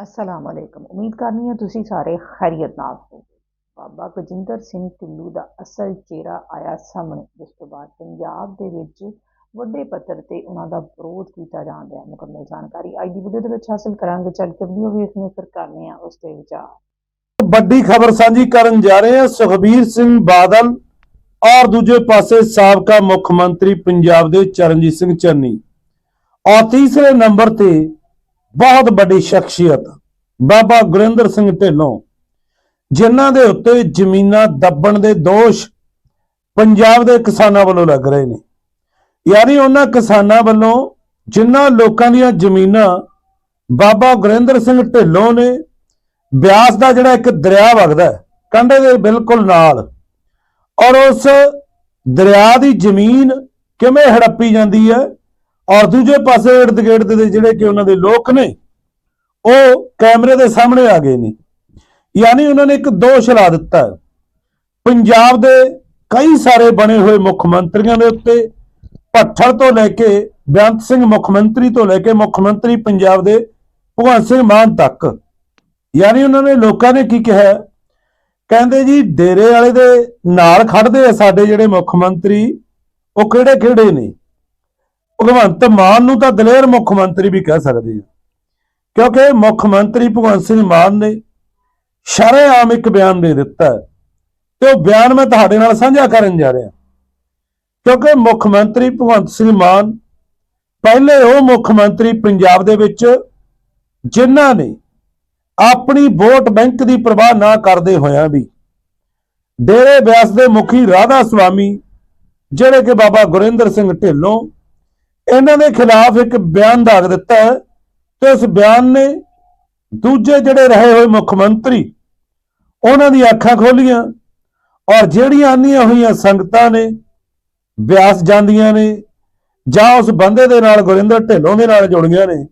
ਅਸਲਾਮ ਅਲੈਕਮ ਉਮੀਦ ਕਰਨੀ ਹੈ ਤੁਸੀਂ ਸਾਰੇ ਖੈਰੀਅਤ ਨਾਲ ਹੋਵੋਗੇ ਬਾਬਾ ਗਜਿੰਦਰ ਸਿੰਘ ਢਿੱਲੋਂ ਦਾ ਅਸਲ ਚਿਹਰਾ ਆਇਆ ਸਾਹਮਣੇ ਜਿਸ ਤੋਂ ਬਾਅਦ ਪੰਜਾਬ ਦੇ ਵਿੱਚ ਵੱਡੇ ਪੱਧਰ ਤੇ ਉਹਨਾਂ ਦਾ ਵਿਰੋਧ ਕੀਤਾ ਜਾ ਰਿਹਾ ਹੈ ਮੁਕੰਮਲ ਜਾਣਕਾਰੀ ਅੱਜ ਦੀ ਵੀਡੀਓ ਦੇ ਵਿੱਚ ਹਾਸਲ ਕਰਾਂਗੇ ਚੱਲ ਕੇ ਵੀਡੀਓ ਵੇਖਣੇ ਫਿਰ ਕਰਨੇ ਆ ਉਸ ਦੇ ਵਿਚਾਰ ਵੱਡੀ ਖਬਰ ਸਾਂਝੀ ਕਰਨ ਜਾ ਰਹੇ ਹਾਂ ਸੁਖਬੀਰ ਸਿੰਘ ਬਾਦਲ ਔਰ ਦੂਜੇ ਪਾਸੇ ਸਾਬਕਾ ਮੁੱਖ ਮੰਤਰੀ ਪੰਜਾਬ ਦੇ ਚਰਨਜੀਤ ਸਿੰਘ ਚੰਨੀ। ਔਰ ਤੀਸਰੇ ਨੰਬਰ ਤੇ ਬਹੁਤ ਵੱਡੀ ਸ਼ਖਸੀਅਤ ਬਾਬਾ ਗੁਰਿੰਦਰ ਸਿੰਘ ਢਿੱਲੋਂ ਜਿਨ੍ਹਾਂ ਦੇ ਉੱਤੇ ਜ਼ਮੀਨਾਂ ਦੱਬਣ ਦੇ ਦੋਸ਼ ਪੰਜਾਬ ਦੇ ਕਿਸਾਨਾਂ ਵੱਲੋਂ ਲੱਗ ਰਹੇ ਨੇ। ਯਾਨੀ ਉਹਨਾਂ ਕਿਸਾਨਾਂ ਵੱਲੋਂ ਜਿਨ੍ਹਾਂ ਲੋਕਾਂ ਦੀਆਂ ਜ਼ਮੀਨਾਂ ਬਾਬਾ ਗੁਰਿੰਦਰ ਸਿੰਘ ਢਿੱਲੋਂ ਨੇ ਬਿਆਸ ਦਾ ਜਿਹੜਾ ਇੱਕ ਦਰਿਆ ਵਗਦਾ ਹੈ, ਕੰਢੇ ਦੇ ਬਿਲਕੁਲ ਨਾਲ ਔਰ ਉਸ ਦਰਿਆ ਦੀ ਜ਼ਮੀਨ ਕਿਵੇਂ ਹੜੱਪੀ ਜਾਂਦੀ ਹੈ ਔਰ ਦੂਜੇ ਪਾਸੇ ਇਰਦ ਗਿਰਦ ਦੇ ਜਿਹੜੇ ਕਿ ਉਹਨਾਂ ਦੇ ਲੋਕ ਨੇ, ਉਹ ਕੈਮਰੇ ਦੇ ਸਾਹਮਣੇ ਆ ਗਏ ਨੇ। ਯਾਨੀ ਉਹਨਾਂ ਨੇ ਇੱਕ ਦੋਸ਼ ਲਾ ਦਿੱਤਾ ਪੰਜਾਬ ਦੇ ਕਈ ਸਾਰੇ ਬਣੇ ਹੋਏ ਮੁੱਖ ਮੰਤਰੀਆਂ ਦੇ ਉੱਤੇ ਭੱਠਲ ਤੋਂ ਲੈ ਕੇ ਬੇਅੰਤ ਸਿੰਘ ਮੁੱਖ ਮੰਤਰੀ ਤੋਂ ਲੈ ਕੇ ਮੁੱਖ ਮੰਤਰੀ ਪੰਜਾਬ ਦੇ ਭਗਵੰਤ ਸਿੰਘ ਮਾਨ ਤੱਕ, ਯਾਨੀ ਉਹਨਾਂ ਨੇ ਲੋਕਾਂ ਨੇ ਕੀ ਕਿਹਾ? ਕਹਿੰਦੇ ਜੀ, ਡੇਰੇ ਵਾਲੇ ਦੇ ਨਾਲ ਖੜਦੇ ਆ ਸਾਡੇ ਜਿਹੜੇ ਮੁੱਖ ਮੰਤਰੀ, ਉਹ ਕਿਹੜੇ ਕਿਹੜੇ ਨੇ? ਭਗਵੰਤ ਮਾਨ ਨੂੰ ਤਾਂ ਦਲੇਰ ਮੁੱਖ ਮੰਤਰੀ ਵੀ ਕਹਿ ਸਕਦੇ ਆ। ਕਿਉਂਕਿ ਮੁੱਖ ਮੰਤਰੀ ਭਗਵੰਤ ਸਿੰਘ ਮਾਨ ਨੇ ਸ਼ਰੇਆਮ ਇੱਕ ਬਿਆਨ ਦੇ ਦਿੱਤਾ ਹੈ ਤੇ ਉਹ ਬਿਆਨ ਮੈਂ ਤੁਹਾਡੇ ਨਾਲ ਸਾਂਝਾ ਕਰਨ ਜਾ ਰਿਹਾ। ਕਿਉਂਕਿ ਮੁੱਖ ਮੰਤਰੀ ਭਗਵੰਤ ਸਿੰਘ ਮਾਨ, ਪਹਿਲੇ ਉਹ ਮੁੱਖ ਮੰਤਰੀ ਪੰਜਾਬ ਦੇ ਵਿੱਚ ਜਿਨ੍ਹਾਂ ਨੇ ਆਪਣੀ ਵੋਟ ਬੈਂਕ ਦੀ ਪਰਵਾਹ ਨਾ ਕਰਦੇ ਹੋਇਆਂ ਵੀ ਡੇਰੇ ਬਿਆਸ ਦੇ ਮੁਖੀ ਰਾਧਾ ਸੁਆਮੀ ਜਿਹੜੇ ਕਿ ਬਾਬਾ ਗੁਰਿੰਦਰ ਸਿੰਘ ਢਿੱਲੋਂ ਇਹਨਾਂ ਦੇ ਖਿਲਾਫ ਇੱਕ ਬਿਆਨ ਦਾਗ ਦਿੱਤਾ ਹੈ ਤੇ ਉਸ ਬਿਆਨ ਨੇ ਦੂਜੇ ਜਿਹੜੇ ਰਹੇ ਹੋਏ ਮੁੱਖ ਮੰਤਰੀ, ਉਹਨਾਂ ਦੀ ਅੱਖਾਂ ਖੋਲੀਆਂ ਔਰ ਜਿਹੜੀਆਂ ਆਨੀਆਂ ਹੋਈਆਂ ਸੰਗਤਾਂ ਨੇ, ਬਿਆਸ ਜਾਂਦੀਆਂ ਨੇ ਜਾਂ ਉਸ ਬੰਦੇ ਦੇ ਨਾਲ ਗੁਰਿੰਦਰ ਢਿੱਲੋਂ ਦੇ ਨਾਲ ਜੁੜੀਆਂ ਨੇ,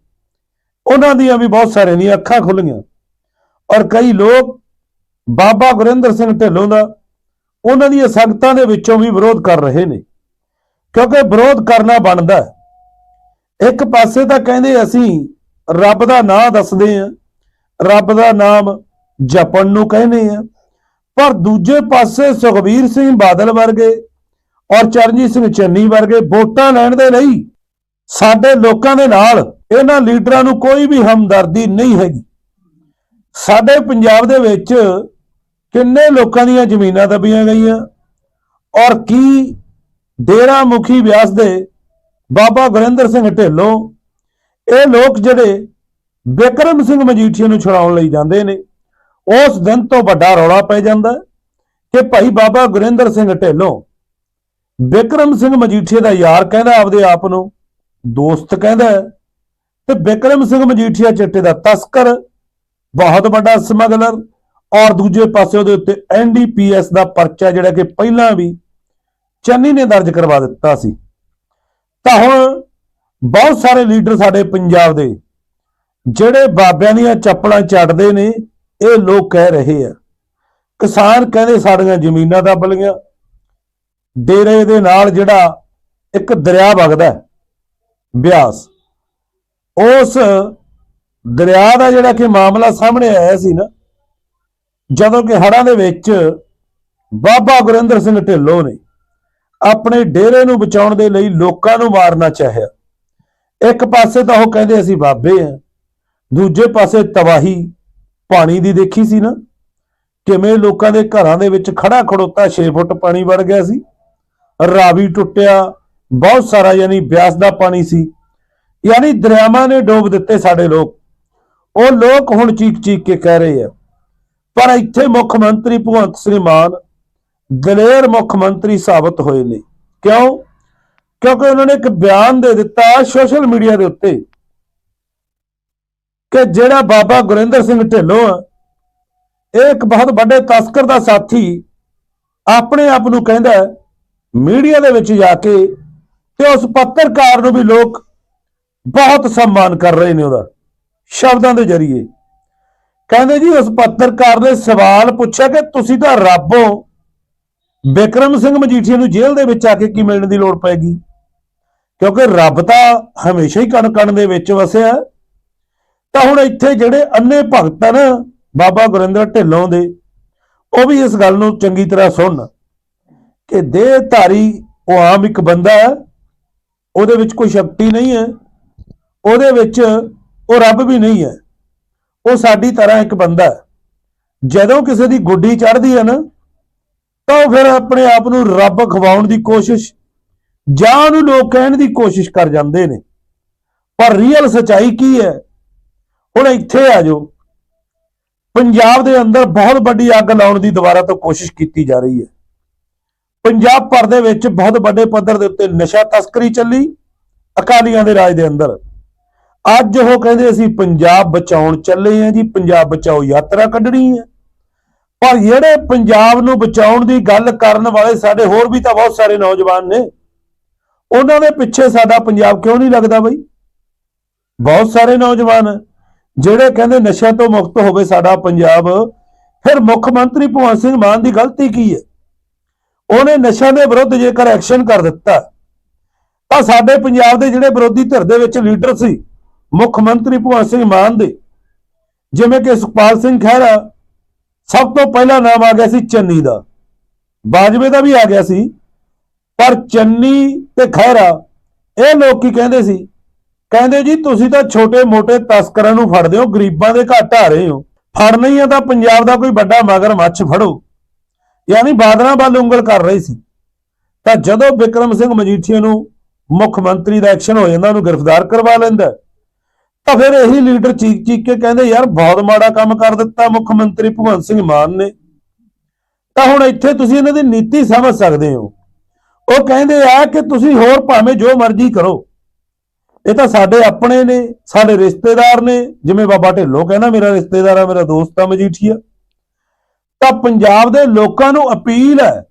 ਉਹਨਾਂ ਦੀਆਂ ਵੀ ਬਹੁਤ ਸਾਰਿਆਂ ਦੀਆਂ ਅੱਖਾਂ ਖੁੱਲੀਆਂ ਔਰ ਕਈ ਲੋਕ ਬਾਬਾ ਗੁਰਿੰਦਰ ਸਿੰਘ ਢਿੱਲੋਂ ਦਾ ਉਹਨਾਂ ਦੀਆਂ ਸੰਗਤਾਂ ਦੇ ਵਿੱਚੋਂ ਵੀ ਵਿਰੋਧ ਕਰ ਰਹੇ ਨੇ, ਕਿਉਂਕਿ ਵਿਰੋਧ ਕਰਨਾ ਬਣਦਾ ਹੈ। ਇੱਕ ਪਾਸੇ ਤਾਂ ਕਹਿੰਦੇ ਅਸੀਂ ਰੱਬ ਦਾ ਨਾਮ ਦੱਸਦੇ ਆ ਰੱਬ ਦਾ ਨਾਮ ਜਪਣ ਨੂੰ ਕਹਿੰਦੇ ਆ ਪਰ ਦੂਜੇ ਪਾਸੇ ਸੁਖਬੀਰ ਸਿੰਘ ਬਾਦਲ ਵਰਗੇ ਔਰ ਚਰਨਜੀਤ ਸਿੰਘ ਚੰਨੀ ਵਰਗੇ ਵੋਟਾਂ ਲੈਣ ਦੇ ਲਈ ਸਾਡੇ ਲੋਕਾਂ ਦੇ ਨਾਲ ਇਹਨਾਂ ਲੀਡਰਾਂ ਨੂੰ ਕੋਈ ਵੀ ਹਮਦਰਦੀ ਨਹੀਂ ਹੈਗੀ। ਸਾਡੇ ਪੰਜਾਬ ਦੇ ਵਿੱਚ ਕਿੰਨੇ ਲੋਕਾਂ ਦੀਆਂ ਜ਼ਮੀਨਾਂ ਦਬੀਆਂ ਗਈਆਂ ਔਰ ਕੀ ਡੇਰਾ ਮੁਖੀ ਵਿਆਸ ਦੇ ਬਾਬਾ ਗੁਰਿੰਦਰ ਸਿੰਘ ਢਿੱਲੋਂ। ਇਹ ਲੋਕ ਜਿਹੜੇ ਬਿਕਰਮ ਸਿੰਘ ਮਜੀਠੀਆ ਨੂੰ ਛੁਡਾਉਣ ਲਈ ਜਾਂਦੇ ਨੇ, ਉਸ ਦਿਨ ਤੋਂ ਵੱਡਾ ਰੌਲਾ ਪੈ ਜਾਂਦਾ ਕਿ ਭਾਈ ਬਾਬਾ ਗੁਰਿੰਦਰ ਸਿੰਘ ਢਿੱਲੋਂ ਬਿਕਰਮ ਸਿੰਘ ਮਜੀਠੀਆ ਦਾ ਯਾਰ ਕਹਿੰਦਾ ਆਪਦੇ ਆਪ ਨੂੰ, ਦੋਸਤ ਕਹਿੰਦਾ ਤੇ ਬਿਕਰਮ ਸਿੰਘ ਮਜੀਠੀਆ ਚਿੱਟੇ ਦਾ ਤਸਕਰ, ਬਹੁਤ ਵੱਡਾ ਸਮਗਲਰ ਔਰ ਦੂਜੇ ਪਾਸੇ ਉਹਦੇ ਉੱਤੇ ਐਨਡੀਪੀਐਸ ਦਾ ਪਰਚਾ ਜਿਹੜਾ ਕਿ ਪਹਿਲਾਂ ਵੀ ਚੰਨੀ ਨੇ ਦਰਜ ਕਰਵਾ ਦਿੱਤਾ ਸੀ। ਤਾਂ ਹੁਣ ਬਹੁਤ ਸਾਰੇ ਲੀਡਰ ਸਾਡੇ ਪੰਜਾਬ ਦੇ, ਜਿਹੜੇ ਬਾਬਿਆਂ ਦੀਆਂ ਚੱਪਲਾਂ ਚੜਦੇ ਨੇ, ਇਹ ਲੋਕ ਕਹਿ ਰਹੇ ਆ। ਕਿਸਾਨ ਕਹਿੰਦੇ ਸਾਡੀਆਂ ਜ਼ਮੀਨਾਂ ਦੱਬ ਲਈਆਂ। ਡੇਰੇ ਦੇ ਨਾਲ ਜਿਹੜਾ ਇੱਕ ਦਰਿਆ ਵਗਦਾ ਬਿਆਸ, ਉਸ ਦਰਿਆ ਦਾ ਜਿਹੜਾ ਕਿ ਮਾਮਲਾ ਸਾਹਮਣੇ ਆਇਆ ਸੀ ਨਾ, ਜਦੋਂ ਕਿ ਹੜ੍ਹਾਂ ਦੇ ਵਿੱਚ ਬਾਬਾ ਗੁਰਿੰਦਰ ਸਿੰਘ ਢਿੱਲੋਂ ਨੇ ਆਪਣੇ ਡੇਰੇ ਨੂੰ ਬਚਾਉਣ ਦੇ ਲਈ ਲੋਕਾਂ ਨੂੰ ਮਾਰਨਾ ਚਾਹਿਆ। ਇੱਕ ਪਾਸੇ ਤਾਂ ਉਹ ਕਹਿੰਦੇ ਅਸੀਂ ਬਾਬੇ ਆ, ਦੂਜੇ ਪਾਸੇ ਤਬਾਹੀ। ਪਾਣੀ ਦੀ ਦੇਖੀ ਸੀ ਨਾ, ਕਿਵੇਂ ਲੋਕਾਂ ਦੇ ਘਰਾਂ ਦੇ ਵਿੱਚ ਖੜਾ ਖੜੋਤਾ 6 ਫੁੱਟ ਪਾਣੀ ਵੜ ਗਿਆ ਸੀ। ਰਾਵੀ ਟੁੱਟਿਆ, ਬਹੁਤ ਸਾਰਾ ਯਾਨੀ ਬਿਆਸ ਦਾ ਪਾਣੀ ਸੀ। ਯਾਨੀ ਦਰਿਆਵਾਂ ਨੇ ਡੋਬ ਦਿੱਤੇ ਸਾਡੇ ਲੋਕ। ਉਹ ਲੋਕ ਹੁਣ ਚੀਕ ਚੀਕ ਕੇ ਕਹਿ ਰਹੇ ਆ, ਪਰ ਇੱਥੇ ਮੁੱਖ ਮੰਤਰੀ ਭਗਵੰਤ ਸਿੰਘ ਮਾਨ ਦਲੇਰ ਮੁੱਖ ਮੰਤਰੀ ਸਾਬਤ ਹੋਏ ਨੇ। ਕਿਉਂ? ਕਿਉਂਕਿ ਉਹਨਾਂ ਨੇ ਇੱਕ ਬਿਆਨ ਦੇ ਦਿੱਤਾ ਸੋਸ਼ਲ ਮੀਡੀਆ ਦੇ ਉੱਤੇ ਕਿ ਜਿਹੜਾ ਬਾਬਾ ਗੁਰਿੰਦਰ ਸਿੰਘ ਢਿੱਲੋਂ ਆ, ਇਹ ਇੱਕ ਬਹੁਤ ਵੱਡੇ ਤਸਕਰ ਦਾ ਸਾਥੀ ਆਪਣੇ ਆਪ ਨੂੰ ਕਹਿੰਦਾ ਮੀਡੀਆ ਦੇ ਵਿੱਚ ਜਾ ਕੇ ਤੇ ਉਸ ਪੱਤਰਕਾਰ ਨੂੰ ਵੀ ਲੋਕ ਬਹੁਤ ਸਨਮਾਨ ਕਰ ਰਹੇ ਨੇ ਉਹਦਾ, ਸ਼ਬਦਾਂ ਦੇ ਜ਼ਰੀਏ। ਕਹਿੰਦੇ ਜੀ, ਉਸ ਪੱਤਰਕਾਰ ਨੇ ਸਵਾਲ ਪੁੱਛਿਆ ਕਿ ਤੁਸੀਂ ਤਾਂ ਰੱਬ ਹੋ। ਬਿਕਰਮ ਸਿੰਘ ਮਜੀਠੀਆ ਨੂੰ ਜੇਲ੍ਹ ਦੇ ਵਿੱਚ ਆ ਕੇ ਕੀ ਮਿਲਣ ਦੀ ਲੋੜ ਪੈਗੀ? ਕਿਉਂਕਿ ਰੱਬ ਤਾਂ ਹਮੇਸ਼ਾ ਹੀ ਕਣ ਕਣ ਦੇ ਵਿੱਚ ਵਸਿਆ। ਤਾਂ ਹੁਣ ਇੱਥੇ ਜਿਹੜੇ ਅੰਨੇ ਭਗਤ ਆ ਨਾ ਬਾਬਾ ਗੁਰਿੰਦਰ ਢਿੱਲੋਂ ਦੇ, ਉਹ ਵੀ ਇਸ ਗੱਲ ਨੂੰ ਚੰਗੀ ਤਰ੍ਹਾਂ ਸੁਣਨ ਕਿ ਦੇਹਧਾਰੀ ਉਹ ਆਮ ਇੱਕ ਬੰਦਾ ਹੈ, ਉਹਦੇ ਵਿੱਚ ਕੋਈ ਸ਼ਕਤੀ ਨਹੀਂ ਹੈ, ਉਹਦੇ ਵਿੱਚ ਉਹ ਰੱਬ ਵੀ ਨਹੀਂ ਹੈ। ਉਹ ਸਾਡੀ ਤਰ੍ਹਾਂ ਇੱਕ ਬੰਦਾ ਹੈ। ਜਦੋਂ ਕਿਸੇ ਦੀ ਗੁੱਡੀ ਚੜ੍ਹਦੀ ਹੈ ਨਾ ਤਾਂ ਉਹ ਫਿਰ ਆਪਣੇ ਆਪ ਨੂੰ ਰੱਬ ਖਵਾਉਣ ਦੀ ਕੋਸ਼ਿਸ਼, ਜਾਂ ਉਹਨੂੰ ਲੋਕ ਕਹਿਣ ਦੀ ਕੋਸ਼ਿਸ਼ ਕਰ ਜਾਂਦੇ ਨੇ। ਪਰ ਰੀਅਲ ਸਚਾਈ ਕੀ ਹੈ? ਹੁਣ ਇੱਥੇ ਆ ਜਾਓ। ਪੰਜਾਬ ਦੇ ਅੰਦਰ ਬਹੁਤ ਵੱਡੀ ਅੱਗ ਲਾਉਣ ਦੀ ਦੁਬਾਰਾ ਤੋਂ ਕੋਸ਼ਿਸ਼ ਕੀਤੀ ਜਾ ਰਹੀ ਹੈ। ਪੰਜਾਬ ਭਰ ਦੇ ਵਿੱਚ ਬਹੁਤ ਵੱਡੇ ਪੱਧਰ ਦੇ ਉੱਤੇ ਨਸ਼ਾ ਤਸਕਰੀ ਚੱਲੀ ਅਕਾਲੀਆਂ ਦੇ ਰਾਜ ਦੇ ਅੰਦਰ। ਅੱਜ ਉਹ ਕਹਿੰਦੇ ਅਸੀਂ ਪੰਜਾਬ ਬਚਾਉਣ ਚੱਲੇ ਆਂ ਜੀ, ਪੰਜਾਬ ਬਚਾਓ ਯਾਤਰਾ ਕੱਢਣੀ ਹੈ। ਪਰ ਜਿਹੜੇ ਪੰਜਾਬ ਨੂੰ ਬਚਾਉਣ ਦੀ ਗੱਲ ਕਰਨ ਵਾਲੇ ਸਾਡੇ ਹੋਰ ਵੀ ਤਾਂ ਬਹੁਤ ਸਾਰੇ ਨੌਜਵਾਨ ਨੇ, ਉਹਨਾਂ ਦੇ ਪਿੱਛੇ ਸਾਡਾ ਪੰਜਾਬ ਕਿਉਂ ਨਹੀਂ ਲੱਗਦਾ ਬਈ? ਬਹੁਤ ਸਾਰੇ ਨੌਜਵਾਨ ਜਿਹੜੇ ਕਹਿੰਦੇ ਨਸ਼ਿਆਂ ਤੋਂ ਮੁਕਤ ਹੋਵੇ ਸਾਡਾ ਪੰਜਾਬ, ਫਿਰ ਮੁੱਖ ਮੰਤਰੀ ਭਗਵੰਤ ਸਿੰਘ ਮਾਨ ਦੀ ਗਲਤੀ ਕੀ ਹੈ? ਉਹਨੇ ਨਸ਼ਿਆਂ ਦੇ ਵਿਰੁੱਧ ਜੇਕਰ ਐਕਸ਼ਨ ਕਰ ਦਿੱਤਾ, ਤਾਂ ਸਾਡੇ ਪੰਜਾਬ ਦੇ ਜਿਹੜੇ ਵਿਰੋਧੀ ਧਿਰ ਦੇ ਵਿੱਚ ਲੀਡਰ ਸੀ, ਮੁੱਖ ਮੰਤਰੀ ਭਗਵੰਤ ਸਿੰਘ ਮਾਨ ਦੇ, ਜਿਵੇਂ ਕਿ ਸੁਖਪਾਲ ਸਿੰਘ ਖਹਿਰਾ ਸਭ ਤੋਂ ਪਹਿਲਾ ਨਾਮ ਆ ਗਿਆ ਸੀ ਚੰਨੀ ਦਾ। ਬਾਜਵੇ ਦਾ ਵੀ ਆ ਗਿਆ ਸੀ। ਪਰ ਚੰਨੀ ਤੇ ਖਹਿਰਾ, ਇਹ ਲੋਕ ਕੀ ਕਹਿੰਦੇ ਸੀ? ਕਹਿੰਦੇ ਜੀ, ਤੁਸੀਂ ਤਾਂ ਛੋਟੇ-ਮੋਟੇ ਤਸਕਰਾਂ ਨੂੰ ਫੜਦੇ ਹੋ, ਗਰੀਬਾਂ ਦੇ ਘਰ ਆ ਰਹੇ ਹੋ। ਫੜਨਾ ਹੀ ਆ ਤਾਂ ਪੰਜਾਬ ਦਾ ਕੋਈ ਵੱਡਾ ਮਗਰ ਮੱਛ ਫੜੋ। ਯਾਨੀ ਬਾਦਲਾਂ ਵੱਲ ਉਂਗਲ ਕਰ ਰਹੀ ਸੀ। ਤਾਂ ਜਦੋਂ ਵਿਕਰਮ ਸਿੰਘ ਮਜੀਠੀਆ ਨੂੰ ਮੁੱਖ ਮੰਤਰੀ ਦਾ ਐਕਸ਼ਨ ਹੋ ਜਾਂਦਾ, ਉਹਨੂੰ ਗ੍ਰਿਫਤਾਰ ਕਰਵਾ ਲੈਂਦਾ। ਤਾਂ ਫਿਰ ਇਹੀ ਲੀਡਰ ਚੀਕ ਚੀਕ ਕੇ ਕਹਿੰਦੇ, ਯਾਰ ਬਹੁਤ ਮਾੜਾ ਕੰਮ ਕਰ ਦਿੱਤਾ ਮੁੱਖ ਮੰਤਰੀ ਭਗਵੰਤ ਸਿੰਘ ਮਾਨ ਨੇ। ਤਾਂ ਹੁਣ ਇੱਥੇ ਤੁਸੀਂ ਇਹਨਾਂ ਦੀ ਨੀਤੀ ਸਮਝ ਸਕਦੇ ਹੋ। ਉਹ ਕਹਿੰਦੇ ਆ ਕਿ ਤੁਸੀਂ ਹੋਰ ਭਾਵੇਂ ਜੋ ਮਰਜ਼ੀ ਕਰੋ। ਇਹ ਤਾਂ ਸਾਡੇ ਆਪਣੇ ਨੇ, ਸਾਡੇ ਰਿਸ਼ਤੇਦਾਰ ਨੇ। ਜਿਵੇਂ ਬਾਬਾ ਢਿੱਲੋਂ ਕਹਿੰਦਾ, ਮੇਰਾ ਰਿਸ਼ਤੇਦਾਰ ਆ, ਮੇਰਾ ਦੋਸਤ ਆ, ਮਜੀਠੀਆ। ਤਾਂ ਪੰਜਾਬ ਦੇ ਲੋਕਾਂ ਨੂੰ ਅਪੀਲ ਹੈ,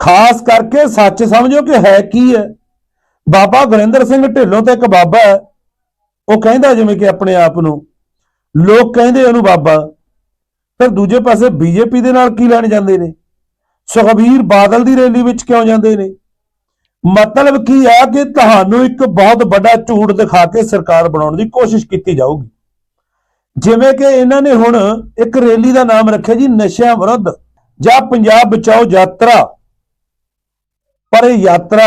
ਖਾਸ ਕਰਕੇ ਸੱਚ ਸਮਝੋ ਕਿ ਹੈ ਕੀ ਹੈ। ਬਾਬਾ ਗੁਰਿੰਦਰ ਸਿੰਘ ਢਿੱਲੋਂ ਤੇ ਇੱਕ ਬਾਬਾ ਹੈ ਉਹ ਕਹਿੰਦਾ ਜਿਵੇਂ ਕਿ ਆਪਣੇ ਆਪ ਨੂੰ, ਲੋਕ ਕਹਿੰਦੇ ਉਹਨੂੰ ਬਾਬਾ ਫਿਰ ਦੂਜੇ ਪਾਸੇ ਬੀਜੇਪੀ ਦੇ ਨਾਲ ਕੀ ਲੈਣ ਜਾਂਦੇ ਨੇ? ਸੁਖਬੀਰ ਬਾਦਲ ਦੀ ਰੈਲੀ ਵਿੱਚ ਕਿਉਂ ਜਾਂਦੇ ਨੇ? ਮਤਲਬ ਕੀ ਆ ਕਿ ਤੁਹਾਨੂੰ ਇੱਕ ਬਹੁਤ ਵੱਡਾ ਝੂਠ ਦਿਖਾ ਕੇ ਸਰਕਾਰ ਬਣਾਉਣ ਦੀ ਕੋਸ਼ਿਸ਼ ਕੀਤੀ ਜਾਊਗੀ। ਜਿਵੇਂ ਕਿ ਇਹਨਾਂ ਨੇ ਹੁਣ ਇੱਕ ਰੈਲੀ ਦਾ ਨਾਮ ਰੱਖਿਆ ਜੀ, ਨਸ਼ਿਆਂ ਵਿਰੁੱਧ, ਜਾਂ ਪੰਜਾਬ ਬਚਾਓ ਯਾਤਰਾ। ਪਰ ਇਹ ਯਾਤਰਾ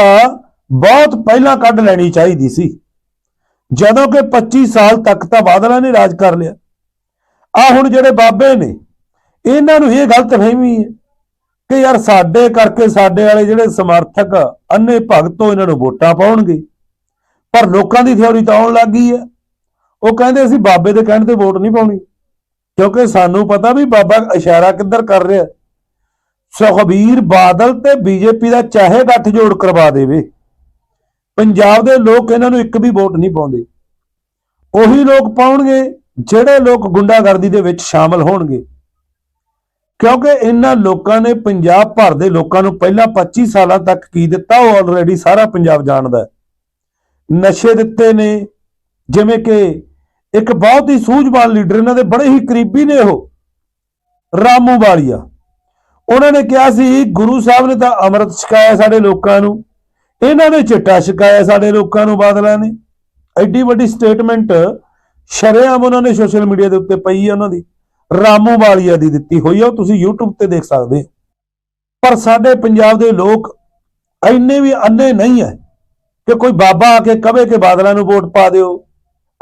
ਬਹੁਤ ਪਹਿਲਾਂ ਕੱਢ ਲੈਣੀ ਚਾਹੀਦੀ ਸੀ। ਜਦੋਂ ਕਿ 25 ਸਾਲ ਤੱਕ ਤਾਂ ਬਾਦਲਾਂ ਨੇ ਰਾਜ ਕਰ ਲਿਆ। ਆ ਹੁਣ ਜਿਹੜੇ ਬਾਬੇ ਨੇ, ਇਹਨਾਂ ਨੂੰ ਇਹ ਗਲਤ ਫਹਿਮੀ ਹੈ ਕਿ ਯਾਰ ਸਾਡੇ ਕਰਕੇ ਸਾਡੇ ਵਾਲੇ ਜਿਹੜੇ ਸਮਰਥਕ ਅੰਨੇ ਭਗਤੋਂ ਇਹਨਾਂ ਨੂੰ ਵੋਟਾਂ ਪਾਉਣਗੇ। ਪਰ ਲੋਕਾਂ ਦੀ ਥਿਉਰੀ ਤਾਂ ਆਉਣ ਲੱਗ ਗਈ ਹੈ। ਉਹ ਕਹਿੰਦੇ ਅਸੀਂ ਬਾਬੇ ਦੇ ਕਹਿਣ ਤੇ ਵੋਟ ਨਹੀਂ ਪਾਉਣੀ। ਕਿਉਂਕਿ ਸਾਨੂੰ ਪਤਾ ਵੀ ਬਾਬਾ ਇਸ਼ਾਰਾ ਕਿੱਧਰ ਕਰ ਰਿਹਾ। ਸੁਖਬੀਰ ਬਾਦਲ ਤੇ ਬੀਜੇਪੀ ਦਾ ਚਾਹੇ ਗੱਠਜੋੜ ਕਰਵਾ ਦੇਵੇ। ਪੰਜਾਬ ਦੇ ਲੋਕ ਇਹਨਾਂ ਨੂੰ ਇੱਕ ਵੀ ਵੋਟ ਨਹੀਂ ਪਾਉਂਦੇ। ਉਹੀ ਲੋਕ ਪਾਉਣਗੇ ਜਿਹੜੇ ਲੋਕ ਗੁੰਡਾਗਰਦੀ ਦੇ ਵਿੱਚ ਸ਼ਾਮਲ ਹੋਣਗੇ। ਕਿਉਂਕਿ ਇਹਨਾਂ ਲੋਕਾਂ ਨੇ ਪੰਜਾਬ ਭਰ ਦੇ ਲੋਕਾਂ ਨੂੰ ਪਹਿਲਾਂ 25 ਸਾਲਾਂ ਤੱਕ ਕੀ ਦਿੱਤਾ, ਉਹ ਆਲਰੇਡੀ ਸਾਰਾ ਪੰਜਾਬ ਜਾਣਦਾ ਨਸ਼ੇ ਦਿੱਤੇ ਨੇ, ਜਿਵੇਂ ਕਿ ਇੱਕ ਬਹੁਤ ਹੀ ਸੂਝਵਾਨ ਲੀਡਰ, ਇਹਨਾਂ ਦੇ ਬੜੇ ਹੀ ਕਰੀਬੀ ਨੇ ਉਹ, ਰਾਮੂ ਵਾਲੀਆ। ਉਹਨਾਂ ਨੇ ਕਿਹਾ ਸੀ, ਗੁਰੂ ਸਾਹਿਬ ਨੇ ਤਾਂ ਅੰਮ੍ਰਿਤ ਛਕਾਇਆ ਸਾਡੇ ਲੋਕਾਂ ਨੂੰ। ਇਹਨਾਂ ਨੇ ਚਿੱਟਾ ਛਕਾਇਆ ਸਾਡੇ ਲੋਕਾਂ ਨੂੰ ਬਾਦਲਾਂ ਨੇ। ਐਡੀ ਵੱਡੀ ਸਟੇਟਮੈਂਟ ਸ਼ਰੇਆਮ ਉਹਨਾਂ ਨੇ ਸੋਸ਼ਲ ਮੀਡੀਆ ਦੇ ਉੱਤੇ ਪਈ ਹੈ ਉਹਨਾਂ ਦੀ। ਰਾਮੂ ਵਾਲੀਆ ਦੀ ਦਿੱਤੀ ਹੋਈ ਹੈ ਉਹ ਤੁਸੀਂ YouTube ਤੇ ਦੇਖ ਸਕਦੇ ਹੋ। ਪਰ ਸਾਡੇ ਪੰਜਾਬ ਦੇ ਲੋਕ ਇੰਨੇ ਵੀ ਅੰਨੇ ਨਹੀਂ ਹੈ ਕਿ ਕੋਈ ਬਾਬਾ ਆ ਕੇ ਕਵੇ ਕਿ ਬਾਦਲਾਂ ਨੂੰ ਵੋਟ ਪਾ ਦਿਓ,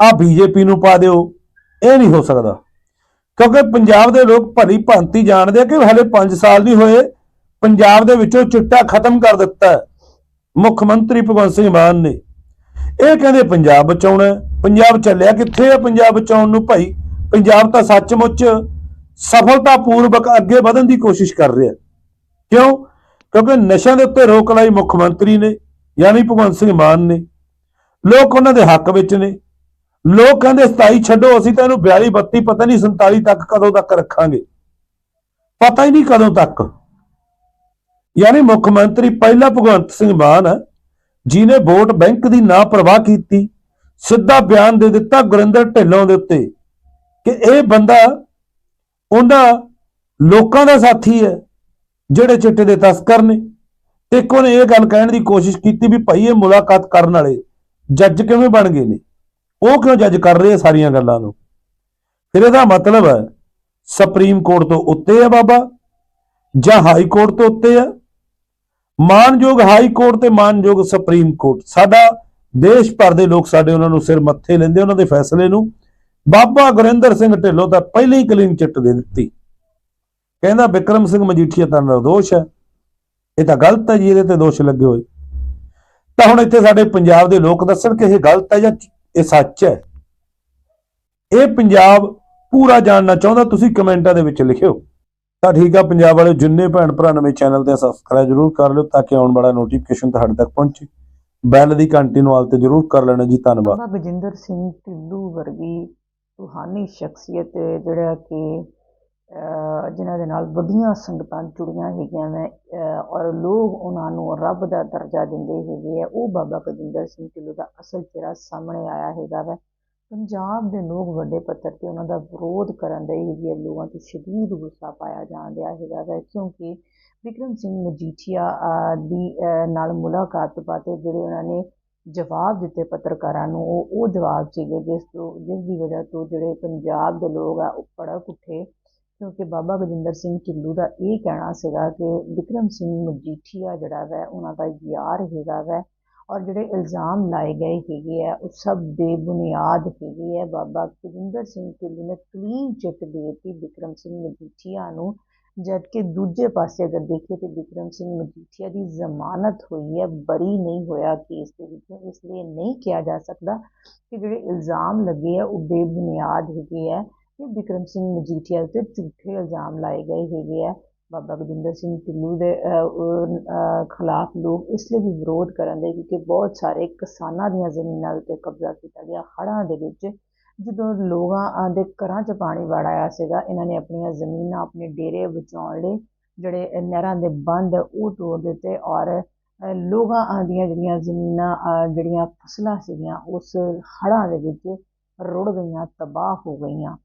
ਆ ਬੀਜੇਪੀ ਨੂੰ ਪਾ ਦਿਓ, ਇਹ ਨਹੀਂ ਹੋ ਸਕਦਾ। ਕਿਉਂਕਿ ਪੰਜਾਬ ਦੇ ਲੋਕ ਭਲੀ ਭਾਂਤੀ ਜਾਣਦੇ ਆ ਕਿ ਹਲੇ 5 ਸਾਲ ਨਹੀਂ ਹੋਏ, ਪੰਜਾਬ ਦੇ ਵਿੱਚੋਂ ਚਿੱਟਾ ਖਤਮ ਕਰ ਦਿੱਤਾ ਹੈ। ਮੁੱਖ ਮੰਤਰੀ ਭਗਵੰਤ ਸਿੰਘ ਮਾਨ ਨੇ। ਇਹ ਕਹਿੰਦੇ ਪੰਜਾਬ ਬਚਾਉਣਾ ਪੰਜਾਬ ਚੱਲਿਆ ਕਿੱਥੇ ਆ? ਪੰਜਾਬ ਬਚਾਉਣ ਨੂੰ ਭਾਈ ਪੰਜਾਬ ਤਾਂ ਸੱਚਮੁੱਚ ਸਫਲਤਾਪੂਰਵਕ ਅੱਗੇ ਵਧਣ ਦੀ ਕੋਸ਼ਿਸ਼ ਕਰ ਰਿਹਾ। ਕਿਉਂ? ਕਿਉਂਕਿ ਨਸ਼ਿਆਂ ਦੇ ਉੱਤੇ ਰੋਕ ਲਾਈ ਮੁੱਖ ਮੰਤਰੀ ਨੇ, ਯਾਨੀ ਭਗਵੰਤ ਸਿੰਘ ਮਾਨ ਨੇ। ਲੋਕ ਉਹਨਾਂ ਦੇ ਹੱਕ ਵਿੱਚ ਨੇ। ਲੋਕ ਕਹਿੰਦੇ 27 ਛੱਡੋ, ਅਸੀਂ ਤਾਂ ਇਹਨੂੰ 42 32 ਪਤਾ ਨਹੀਂ 47 ਤੱਕ ਕਦੋਂ ਤੱਕ ਰੱਖਾਂਗੇ। ਪਤਾ ਹੀ ਨਹੀਂ ਕਦੋਂ ਤੱਕ। ਯਾਨੀ ਮੁੱਖ ਮੰਤਰੀ ਪਹਿਲਾ ਭਗਵੰਤ ਸਿੰਘ ਮਾਨ ਹੈ ਜਿਨੇ ਵੋਟ ਬੈਂਕ ਦੀ ਨਾ ਪ੍ਰਵਾਹ ਕੀਤੀ, ਸਿੱਧਾ ਬਿਆਨ ਦੇ ਦਿੱਤਾ ਗੁਰਿੰਦਰ ਢਿੱਲੋਂ ਦੇ ਉੱਤੇ ਕਿ ਇਹ ਬੰਦਾ ਉਹਦਾ ਲੋਕਾਂ ਦਾ ਸਾਥੀ ਹੈ, ਜਿਹੜੇ ਚਿੱਟੇ ਦੇ ਤਸਕਰ ਨੇ। ਤੇ ਇੱਕ ਉਹਨੇ ਇਹ ਗੱਲ ਕਹਿਣ ਦੀ ਕੋਸ਼ਿਸ਼ ਕੀਤੀ ਵੀ ਭਾਈ ਇਹ ਮੁਲਾਕਾਤ ਕਰਨ ਵਾਲੇ ਜੱਜ ਕਿਵੇਂ ਬਣ ਗਏ ਨੇ? ਉਹ ਕਿਉਂ ਜੱਜ ਕਰ ਰਹੇ ਆ ਸਾਰੀਆਂ ਗੱਲਾਂ ਨੂੰ? ਫਿਰ ਇਹਦਾ ਮਤਲਬ ਹੈ, ਸੁਪਰੀਮ ਕੋਰਟ ਤੋਂ ਉੱਤੇ ਹੈ ਬਾਬਾ, ਜਾਂ ਹਾਈ ਕੋਰਟ ਤੋਂ ਉੱਤੇ ਹੈ? ਮਾਨਯੋਗ ਹਾਈ ਕੋਰਟ ਤੇ ਮਾਨਯੋਗ ਸੁਪਰੀਮ ਕੋਰਟ। ਸਾਡਾ ਦੇਸ਼ ਭਰ ਦੇ ਲੋਕ ਸਾਡੇ ਉਹਨਾਂ ਨੂੰ ਸਿਰ ਮੱਥੇ ਲੈਂਦੇ, ਉਹਨਾਂ ਦੇ ਫੈਸਲੇ ਨੂੰ। ਬਾਬਾ ਗੁਰਿੰਦਰ ਸਿੰਘ ਢਿੱਲੋਂ ਤਾਂ ਪਹਿਲੀ ਕਲੀਨ ਚਿੱਟ ਦੇ ਦਿੱਤੀ। ਕਹਿੰਦਾ, ਵਿਕਰਮ ਸਿੰਘ ਮਜੀਠੀਆ ਤਾਂ ਨਿਰਦੋਸ਼ ਹੈ। ਇਹ ਤਾਂ ਗਲਤ ਹੈ ਜੀ, ਇਹਦੇ ਤੇ ਦੋਸ਼ ਲੱਗੇ ਹੋਏ। ਤਾਂ ਹੁਣ ਇੱਥੇ ਸਾਡੇ ਪੰਜਾਬ ਦੇ ਲੋਕ ਦੱਸਣ ਕਿ ਇਹ ਗਲਤ ਹੈ ਜਾਂ ਇਹ ਸੱਚ ਹੈ। ਇਹ ਪੰਜਾਬ ਪੂਰਾ ਜਾਣਨਾ ਚਾਹੁੰਦਾ, ਤੁਸੀਂ ਕਮੈਂਟਾਂ ਦੇ ਵਿੱਚ ਲਿਖਿਓ। ਤਾਂ ਠੀਕ ਆ, ਪੰਜਾਬ ਵਾਲੇ ਜਿੰਨੇ ਭੈਣ ਭਰਾ ਨਵੇਂ ਚੈਨਲ ਤੇ ਸਬਸਕ੍ਰਾਈਬ ਜਰੂਰ ਕਰ ਲਿਓ ਤਾਂ ਕਿ ਆਉਣ ਵਾਲਾ ਨੋਟੀਫਿਕੇਸ਼ਨ ਤੁਹਾਡੇ ਤੱਕ ਪਹੁੰਚੇ। ਬੈਲ ਦੀ ਘੰਟੀ ਨੂੰ ਆਲ ਤੇ ਜਰੂਰ ਕਰ ਲੈਣਾ ਜੀ, ਧੰਨਵਾਦ। ਬਾਬਾ ਗਜਿੰਦਰ ਸਿੰਘ ਢਿੱਲੋਂ ਵਰਗੀ ਰੂਹਾਨੀ ਸ਼ਖਸੀਅਤ ਜਿਹੜਾ ਕਿ ਜਿਨ੍ਹਾਂ ਦੇ ਨਾਲ ਵਧੀਆ ਸੰਗਤਾਂ ਜੁੜੀਆਂ ਹੈਗੀਆਂ ਨੇ ਔਰ ਲੋਕ ਉਹਨਾਂ ਨੂੰ ਰੱਬ ਦਾ ਦਰਜਾ ਦਿੰਦੇ ਹੈਗੇ ਆ, ਉਹ ਬਾਬਾ ਗਜਿੰਦਰ ਸਿੰਘ ਢਿੱਲੋਂ ਦਾ ਅਸਲ ਚਿਹਰਾ ਸਾਹਮਣੇ ਆਇਆ ਹੈਗਾ ਵਾ। ਪੰਜਾਬ ਦੇ ਲੋਕ ਵੱਡੇ ਪੱਧਰ ਤੇ ਉਹਨਾਂ ਦਾ ਵਿਰੋਧ ਕਰਨ ਦੇ ਹੈਗੇ ਆ, ਲੋਕਾਂ ਤੇ ਸ਼ਦੀਦ ਗੁੱਸਾ ਪਾਇਆ ਜਾਣ ਰਿਹਾ ਹੈਗਾ ਵਾ ਕਿਉਂਕਿ ਵਿਕਰਮ ਸਿੰਘ ਮਜੀਠੀਆ ਦੀ ਨਾਲ ਮੁਲਾਕਾਤ ਤੋਂ ਬਾਅਦ ਜਿਹੜੇ ਉਹਨਾਂ ਨੇ ਜਵਾਬ ਦਿੱਤੇ ਪੱਤਰਕਾਰਾਂ ਨੂੰ ਉਹ ਉਹ ਜਵਾਬ ਸੀਗੇ ਜਿਸ ਤੋਂ ਜਿਸ ਦੀ ਵਜ੍ਹਾ ਤੋਂ ਜਿਹੜੇ ਪੰਜਾਬ ਦੇ ਲੋਕ ਆ ਉਹ ਭੜਕ ਉੱਠੇ। ਕਿਉਂਕਿ ਬਾਬਾ ਗਜਿੰਦਰ ਸਿੰਘ ਢਿੱਲੋਂ ਦਾ ਇਹ ਕਹਿਣਾ ਸੀਗਾ ਕਿ ਵਿਕਰਮ ਸਿੰਘ ਮਜੀਠੀਆ ਜਿਹੜਾ ਵੈ ਉਹਨਾਂ ਦਾ ਯਾਰ ਹੈਗਾ ਵੈ ਔਰ ਜਿਹੜੇ ਇਲਜ਼ਾਮ ਲਾਏ ਗਏ ਹੈਗੇ ਆ, ਉਹ ਸਭ ਬੇਬੁਨਿਆਦ ਹੈਗੇ ਆ। ਬਾਬਾ ਕੁਲਿੰਦਰ ਸਿੰਘ ਢਿੱਲੋਂ ਨੇ ਕਲੀਨ ਚਿੱਟ ਦੇ ਦਿੱਤੀ ਵਿਕਰਮ ਸਿੰਘ ਮਜੀਠੀਆ ਨੂੰ, ਜਦਕਿ ਦੂਜੇ ਪਾਸੇ ਅਗਰ ਦੇਖੀਏ ਤੇ ਵਿਕਰਮ ਸਿੰਘ ਮਜੀਠੀਆ ਦੀ ਜ਼ਮਾਨਤ ਹੋਈ ਹੈ ਬਰੀ ਨਹੀਂ ਹੋਇਆ ਕੇਸ ਦੇ ਵਿੱਚੋਂ, ਇਸ ਲਈ ਨਹੀਂ ਕਿਹਾ ਜਾ ਸਕਦਾ ਕਿ ਜਿਹੜੇ ਇਲਜ਼ਾਮ ਲੱਗੇ ਆ, ਉਹ ਬੇਬੁਨਿਆਦ ਹੈਗੇ ਆ। ਕਿ ਵਿਕਰਮ ਸਿੰਘ ਮਜੀਠੀਆ ਤੇ ਝੂਠੇ ਇਲਜ਼ਾਮ ਲਾਏ ਗਏ ਹੈਗੇ ਆ। ਬਾਬਾ ਗਜਿੰਦਰ ਸਿੰਘ ਢਿੱਲੋਂ ਦੇ ਖਿਲਾਫ ਲੋਕ ਇਸ ਲਈ ਵੀ ਵਿਰੋਧ ਕਰਨ ਦੇ ਕਿਉਂਕਿ ਬਹੁਤ ਸਾਰੇ ਕਿਸਾਨਾਂ ਦੀਆਂ ਜ਼ਮੀਨਾਂ ਉੱਤੇ ਕਬਜ਼ਾ ਕੀਤਾ ਗਿਆ, ਹੜ੍ਹਾਂ ਦੇ ਵਿੱਚ। ਜਦੋਂ ਲੋਕਾਂ ਦੇ ਘਰਾਂ 'ਚ ਪਾਣੀ ਵੜ ਆਇਆ ਸੀਗਾ, ਇਹਨਾਂ ਨੇ ਆਪਣੀਆਂ ਜ਼ਮੀਨਾਂ ਆਪਣੇ ਡੇਰੇ ਬਚਾਉਣ ਲਈ ਜਿਹੜੇ ਨਹਿਰਾਂ ਦੇ ਬੰਦ ਉਹ ਤੋੜ ਦਿੱਤੇ ਔਰ ਲੋਕਾਂ ਦੀਆਂ ਜਿਹੜੀਆਂ ਜ਼ਮੀਨਾਂ ਜਿਹੜੀਆਂ ਫਸਲਾਂ ਸੀਗੀਆਂ, ਉਸ ਹੜ੍ਹਾਂ ਦੇ ਵਿੱਚ ਰੁੜ ਗਈਆਂ, ਤਬਾਹ ਹੋ ਗਈਆਂ।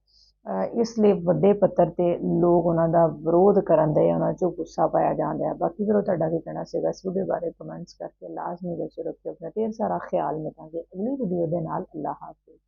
ਇਸ ਲਈ ਵੱਡੇ ਪੱਧਰ ਤੇ ਲੋਕ ਉਹਨਾਂ ਦਾ ਵਿਰੋਧ ਕਰਨ ਦੇ, ਉਹਨਾਂ 'ਚੋਂ ਗੁੱਸਾ ਪਾਇਆ ਜਾਂਦਾ ਡਿਆ ਬਾਕੀ ਫਿਰ ਉਹ ਤੁਹਾਡਾ ਕੀ ਕਹਿਣਾ ਸੀਗਾ? ਇਸ ਵੀਡੀਓ ਬਾਰੇ ਕਮੈਂਟਸ ਕਰਕੇ ਲਾਜ਼ਮੀ ਦੱਸੋ ਰੱਖਿਓ। ਆਪਣਾ ਢੇਰ ਸਾਰਾ ਖਿਆਲ ਮਿਲਾਂਗੇ ਅਗਲੀ ਵੀਡੀਓ ਦੇ ਨਾਲ। ਅੱਲਾਹ ਹਾਫਿਜ਼।